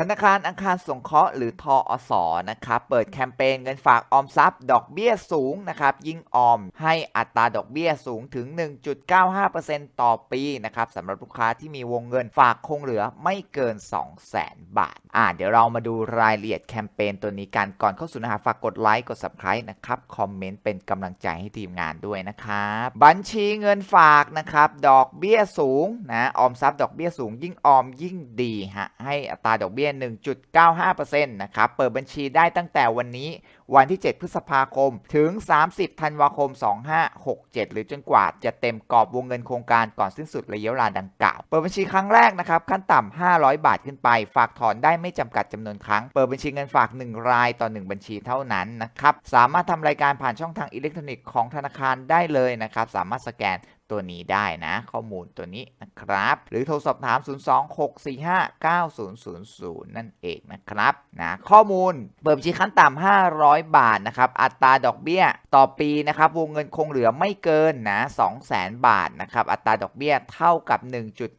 ธนาคารอังคารสงเคราะห์หรือทออสนะครับเปิดแคมเปญเงินฝากออมทรัพย์ ดอกเบี้ยสูงนะครับยิ่งออมให้อัตราดอกเบี้ยสูงถึง 1.95%ต่อปีนะครับสำหรับลูกค้าที่มีวงเงินฝากคงเหลือไม่เกิน 200,000 บาท อ่าเดี๋ยวเรามาดูรายละเอียดแคมเปญตัวนี้กันก่อนเข้าสู่เนื้อหาฝากกดไลค์กด subscribe นะครับคอมเมนต์เป็นกำลังใจให้ทีมงานด้วยนะครับบัญชีเงินฝากนะครับดอกเบี้ยสูงนะออมทรัพย์ดอกเบี้ยสูง ยิ่งออมยิ่งดีฮะให้อัตราดอกเบี้ย1.95%นะครับ เปิดบัญชีได้ตั้งแต่วันนี้วันที่ 7 พฤษภาคม ถึง 30 ธันวาคม 2567 หรือจนกว่าจะเต็มกรอบวงเงินโครงการก่อนสิ้นสุดระยะเวลาดังกล่าว เปิดบัญชีครั้งแรกนะครับ ขั้นต่ำ 500 บาทขึ้นไป ฝากถอนได้ไม่จำกัดจำนวนครั้ง เปิดบัญชีเงินฝาก 1 รายต่อ 1 บัญชีเท่านั้นนะครับ สามารถทำรายการผ่านช่องทางอิเล็กทรอนิกส์ของธนาคารได้เลยนะครับ สามารถสแกน ตัวนี้ได้นะ ข้อมูลตัวนี้นะครับ หรือโทรสอบถาม 026459000 นั่นเองนะครับนะข้อมูลเปิดบัญชีขั้นต่ำ500 บาทนะครับ อัตราดอกเบี้ยต่อปีนะครับ วงเงินคงเหลือไม่เกินนะ200,000 บาทนะครับ อัตราดอกเบี้ยเท่ากับ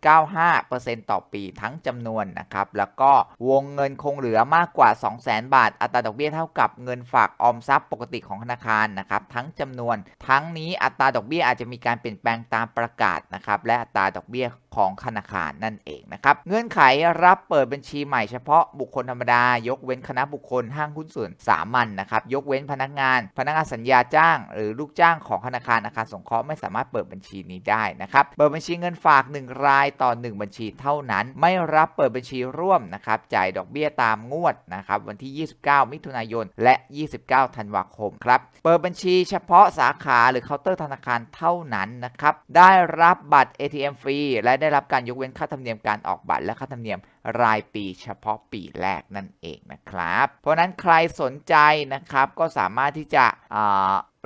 1.95%ต่อปีทั้งจำนวนนะครับ แล้วก็วงเงินคงเหลือมากกว่า 200,000 บาท อัตราดอกเบี้ยเท่ากับเงินฝากออมทรัพย์ปกติของธนาคารนะครับ ทั้งจำนวน ทั้งนี้อัตราดอกเบี้ยอาจจะมีการเปลี่ยนแปลงตามประกาศนะครับ และอัตราดอกเบี้ย ของธนาคารนั่นเองนะครับ เงื่อนไขรับเปิดบัญชีใหม่เฉพาะบุคคลธรรมดายกเว้นคณะบุคคลห้างหุ้นส่วนสามัญนนะครับ ยกเว้นพนักงาน พนักงานสัญญาจ้าง หรือลูกจ้างของธนาคารอาคารสงเคราะห์ไม่สามารถเปิดบัญชีนี้ได้นะครับ เปิดบัญชีเงินฝาก 1 รายต่อ 1 บัญชีเท่านั้น ไม่รับเปิดบัญชีร่วมนะครับจ่ายดอกเบี้ยตามงวดนะครับวันที่ 29 มิถุนายน และ 29 ธันวาคมครับ เปิดบัญชีเฉพาะสาขาหรือเคาน์เตอร์ธนาคารเท่านั้นนะครับ ได้รับบัตร ATM ฟรีและได้ได้รับการยกเว้นค่าธรรมเนียมการออกบัตรและค่าธรรมเนียมรายปีเฉพาะปีแรกนั่นเองนะครับ เพราะนั้นใครสนใจนะครับก็สามารถที่จะ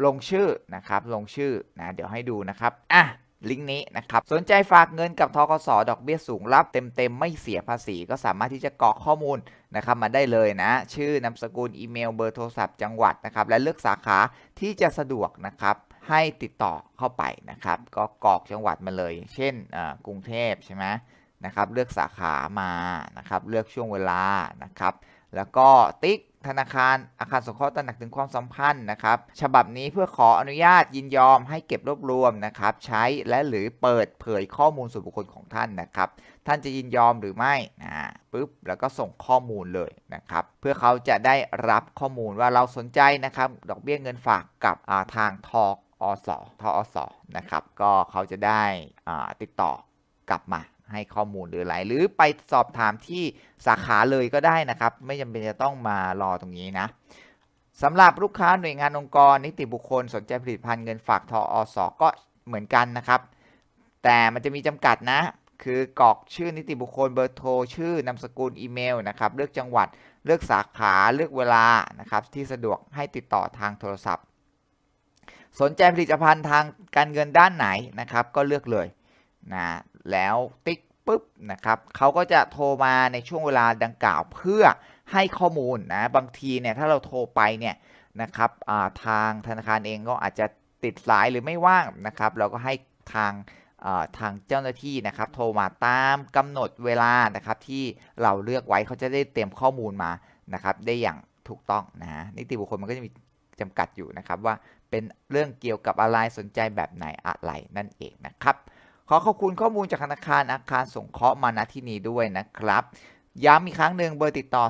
ลงชื่อนะครับลงชื่อนะเดี๋ยวให้ดูนะครับอะลิงก์นี้นะครับ สนใจฝากเงินกับทกสดอกเบี้ยสูงรับเต็มๆ ไม่เสียภาษี ก็สามารถที่จะกรอกข้อมูลนะครับมาได้เลยนะ ชื่อนามสกุลอีเมลเบอร์โทรศัพท์จังหวัดนะครับ และเลือกสาขาที่จะสะดวกนะครับ ให้ติดต่อเข้าไปนะครับ ก็กรอกจังหวัดมาเลย เช่นกรุงเทพใช่ไหมนะครับ เลือกสาขามานะครับ เลือกช่วงเวลานะครับ แล้วก็ติ๊กธนาคารอาคารสงเคราะห์ตระหนักถึงความสัมพันธ์นะครับ ฉบับนี้เพื่อขออนุญาตยินยอมให้เก็บรวบรวมนะครับ ใช้และหรือเปิดเผยข้อมูลส่วนบุคคลของท่านนะครับ ท่านจะยินยอมหรือไม่อ่าปุ๊บแล้วก็ส่งข้อมูลเลยนะครับ เพื่อเขาจะได้รับข้อมูลว่าเราสนใจนะครับ ดอกเบี้ยเงินฝากกับาทางทอ อสทอสนะครับ ก็เขาจะได้ติดต่อกลับมาให้ข้อมูลหรืออะไร หรือไปสอบถามที่สาขาเลยก็ได้นะครับ ไม่จำเป็นจะต้องมารอตรงนี้นะสำหรับลูกค้าหน่วยงานองค์กร นิติบุคคลสนใจผลิตภัณฑ์เงินฝากทออสก็เหมือนกันนะครับ แต่มันจะมีจำกัดนะ คือกรอกชื่อนิติบุคคลเบอร์โทรชื่อนามสกุลอีเมลนะครับ เลือกจังหวัดเลือกสาขาเลือกเวลานะครับ ที่สะดวกให้ติดต่อทางโทรศัพท์ สนใจผลิตภัณฑ์ทางการเงินด้านไหนนะครับ ก็เลือกเลยนะแล้วติ๊กปุ๊บนะครับเขาก็จะโทรมาในช่วงเวลาดังกล่าวเพื่อให้ข้อมูลนะบางทีเนี่ยถ้าเราโทรไปเนี่ยนะครับาทางธนาคารเองก็อาจจะติดสายหรือไม่ว่างนะครับ เราก็ให้ทางาทางเจ้าหน้าที่นะครับ โทรมาตามกำหนดเวลานะครับ ที่เราเลือกไว้เขาจะได้เตรียมข้อมูลมานะครับ ได้อย่างถูกต้องนะฮะนิติบุคคลมันก็จะมี จำกัดอยู่นะครับว่าเป็นเรื่องเกี่ยวกับอะไรสนใจแบบไหนอะไรนั่นเองนะครับ ขอขอบคุณข้อมูลจากธนาคารอาคารสงเคราะห์มาณที่นี้ด้วยนะครับย้ำอีกครั้งหนึ่งเบอร์ติดต่อ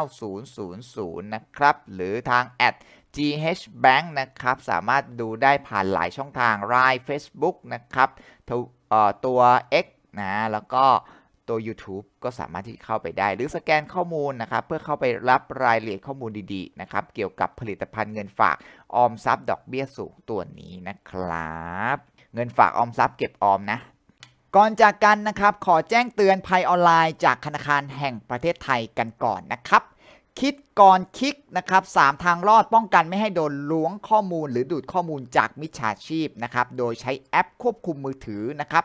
026459000 นะครับ หรือทาง @ghbank นะครับ สามารถดูได้ผ่านหลายช่องทาง Line Facebook นะครับตัว X นะ แล้วก็ ตัว YouTube ก็สามารถที่เข้าไปได้ หรือสแกนข้อมูลนะครับ เพื่อเข้าไปรับรายละเอียดข้อมูลดีๆนะครับ เกี่ยวกับผลิตภัณฑ์เงินฝากออมทรัพย์ดอกเบี้ยสูงตัวนี้นะครับ เงินฝากออมทรัพย์เก็บออมนะก่อนจากกันนะครับ ขอแจ้งเตือนภัยออนไลน์จากธนาคารแห่งประเทศไทยกันก่อนนะครับ คิดก่อนคลิกนะครับสามทางรอดป้องกันไม่ให้โดนล้วงข้อมูล หรือดูดข้อมูลจากมิจฉาชีพนะครับ โดยใช้แอปควบคุมมือถือนะครับ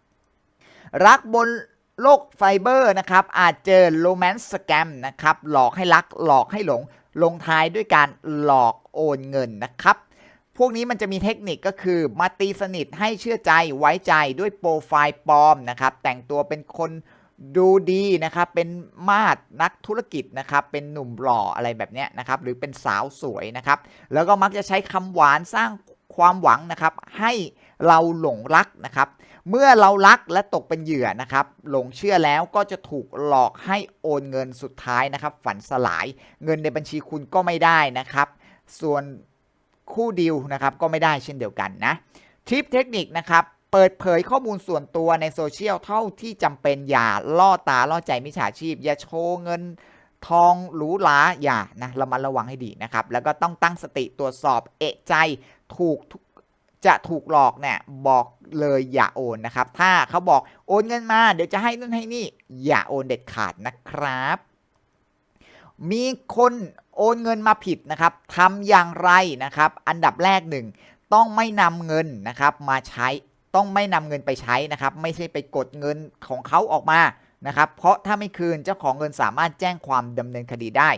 รักบนโลกไฟเบอร์นะครับ อาจเจอโรแมนต์สแกมนะครับ หลอกให้รัก หลอกให้หลง ลงท้ายด้วยการหลอกโอนเงินนะครับ พวกนี้มันจะมีเทคนิคก็คือมาตีสนิทให้เชื่อใจไว้ใจด้วยโปรไฟล์ปลอมนะครับ แต่งตัวเป็นคนดูดีนะครับ เป็นมาดนักธุรกิจนะครับ เป็นหนุ่มหล่ออะไรแบบนี้นะครับ หรือเป็นสาวสวยนะครับ แล้วก็มักจะใช้คำหวานสร้าง ความหวังนะครับให้เราหลงรักนะครับ เมื่อเรารักและตกเป็นเหยื่อนะครับ หลงเชื่อแล้วก็จะถูกหลอกให้โอนเงินสุดท้ายนะครับ ฝันสลายเงินในบัญชีคุณก็ไม่ได้นะครับ ส่วนคู่ดิวนะครับก็ไม่ได้เช่นเดียวกันนะทิปเทคนิคนะครับเปิดเผยข้อมูลส่วนตัวในโซเชียลเท่าที่จำเป็นอย่าล่อตาล่อใจมิจฉาชีพ อย่าโชว์เงิน ทองหรูหราอย่านะระมัดระวังให้ดีนะครับ แล้วก็ต้องตั้งสติตรวจสอบเอะใจถูกทุกจะถูกหลอกเนี่ยบอกเลยอย่าโอนนะครับ ถ้าเขาบอกโอนเงินมา เดี๋ยวจะให้นู่นให้นี่ อย่าโอนเด็ดขาดนะครับ มีคนโอนเงินมาผิดนะครับทำอย่างไรนะครับ อันดับแรกหนึ่งต้องไม่นำเงินนะครับมาใช้ต้องไม่นำเงินไปใช้นะครับ ไม่ใช่ไปกดเงินของเขาออกมา นะครับ เพราะถ้าไม่คืนเจ้าของเงินสามารถแจ้งความดำเนินคดีได้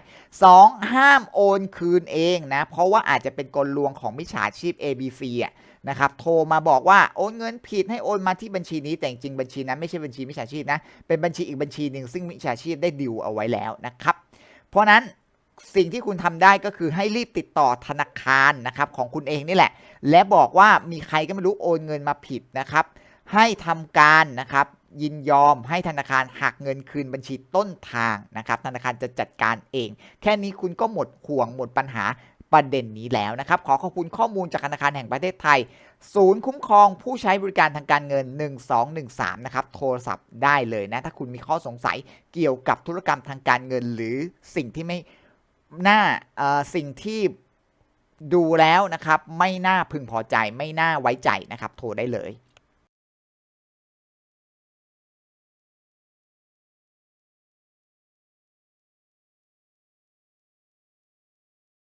2. ห้ามโอนคืนเองนะ เพราะว่าอาจจะเป็นกลลวงของมิจฉาชีพ ABC อะนะครับ โทรมาบอกว่าโอนเงินผิดให้โอนมาที่บัญชีนี้ แต่จริงบัญชีนั้นไม่ใช่บัญชีมิจฉาชีพนะ เป็นบัญชีอีกบัญชีหนึ่งซึ่งมิจฉาชีพได้ดิวเอาไว้แล้วนะครับ เพราะนั้นสิ่งที่คุณทำได้ก็คือให้รีบติดต่อธนาคารนะครับของคุณเองนี่แหละ และบอกว่ามีใครก็ไม่รู้โอนเงินมาผิดนะครับ ให้ทำการนะครับ ยินยอมให้ธนาคารหักเงินคืนบัญชีต้นทางนะครับ ธนาคารจะจัดการเอง แค่นี้คุณก็หมดห่วงหมดปัญหาประเด็นนี้แล้วนะครับ ขอขอบคุณข้อมูลจากธนาคารแห่งประเทศไทย ศูนย์คุ้มครองผู้ใช้บริการทางการเงิน 1213 นะครับ โทรศัพท์ได้เลยนะ ถ้าคุณมีข้อสงสัยเกี่ยวกับธุรกรรมทางการเงิน หรือสิ่งที่ไม่น่าสิ่งที่ดูแล้วนะครับ ไม่น่าพึงพอใจไม่น่าไว้ใจนะครับ โทรได้เลย